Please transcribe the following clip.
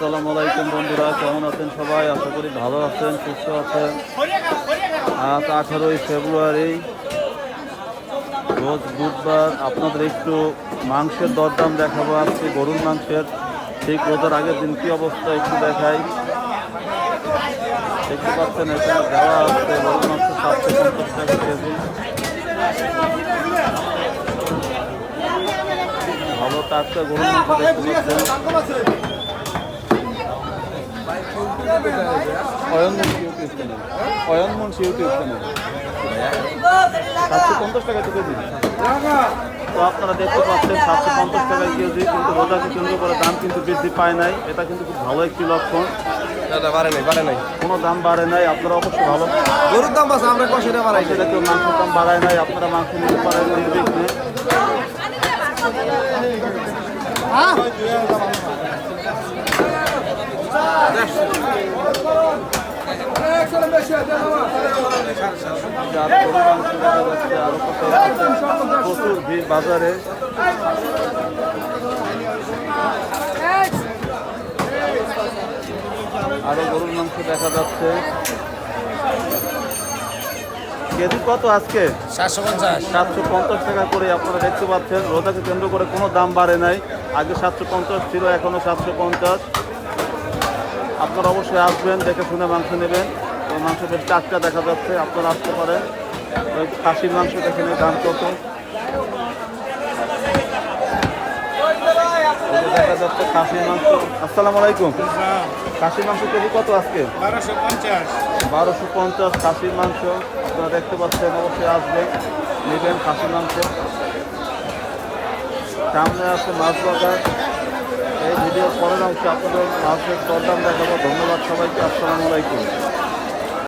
আসসালামু আলাইকুম বন্ধুরা, কেমন আছেন সবাই? আশা করি ভালো আছেন, সুস্থ আছেন। আজ আঠারোই ফেব্রুয়ারি, রোজ বুধবার আপনাদের একটু মাংসের দরদাম দেখাবো আজকে, গরুর মাংসের। ঠিক রোজার আগের দিন কি অবস্থা একটু দেখাই। দেখতে পাচ্ছেন, এখানে দেওয়া আছে, গরুর মাংস সাতশো পঞ্চাশ টাকা কেজি। ভালো টাটকা গরুর মাংস দেখতে পাচ্ছেন। অয়নমন অয়নমন ইউটিউব সাতশো পঞ্চাশ টাকা তো কেজি তো আপনারা দেখতে পাচ্ছেন সাতশো পঞ্চাশ টাকা কেজি কিন্তু রোজাকে কেন্দ্র করে দাম কিন্তু বৃদ্ধি পায় নাই এটা কিন্তু খুব ভালো একটি লক্ষণ দাদা বাড়ে নাই বাড়ে নাই কোনো দাম বাড়ে নাই আপনারা অবশ্যই ভালো গরুর দাম আছে আমরা সেটা কেউ মাংসের দাম বাড়ায় নাই আপনারা মাংস নিতে গরুর মাংস দেখা যাচ্ছে আরও কত প্রচুর ভিড় বাজারে। আরও গরুর মাংস দেখা যাচ্ছে। কেজি কত আজকে? সাতশো পঞ্চাশ। সাতশো পঞ্চাশ টাকা করে আপনারা দেখতে পাচ্ছেন। রোজাকে কেন্দ্র করে কোনো দাম বাড়ে নাই। আগে সাতশো পঞ্চাশ ছিল এখনও সাতশো পঞ্চাশ। আপনারা অবশ্যই আসবেন দেখে শুনে মাংস নেবেন। তো মাংস বেশ টাটকা দেখা যাচ্ছে আপনারা আসতে পারেন। ওই খাসির মাংস দেখেন দাম কত। দেখা যাচ্ছে খাসির মাংস। আসসালামু আলাইকুম। খাসির মাংস কেজি কত আজকে? বারোশো পঞ্চাশ। বারোশো পঞ্চাশ খাসির মাংস। আপনারা দেখতে পাচ্ছেন অবশ্যই আসবেন নেবেন খাসির মাংস। সামনে আছে মাছ বাজার। এই ভিডিও পরের অংশে আপনাদের মাছের দরদাম দেখাবো। ধন্যবাদ সবাইকে। আসসালামু আলাইকুম।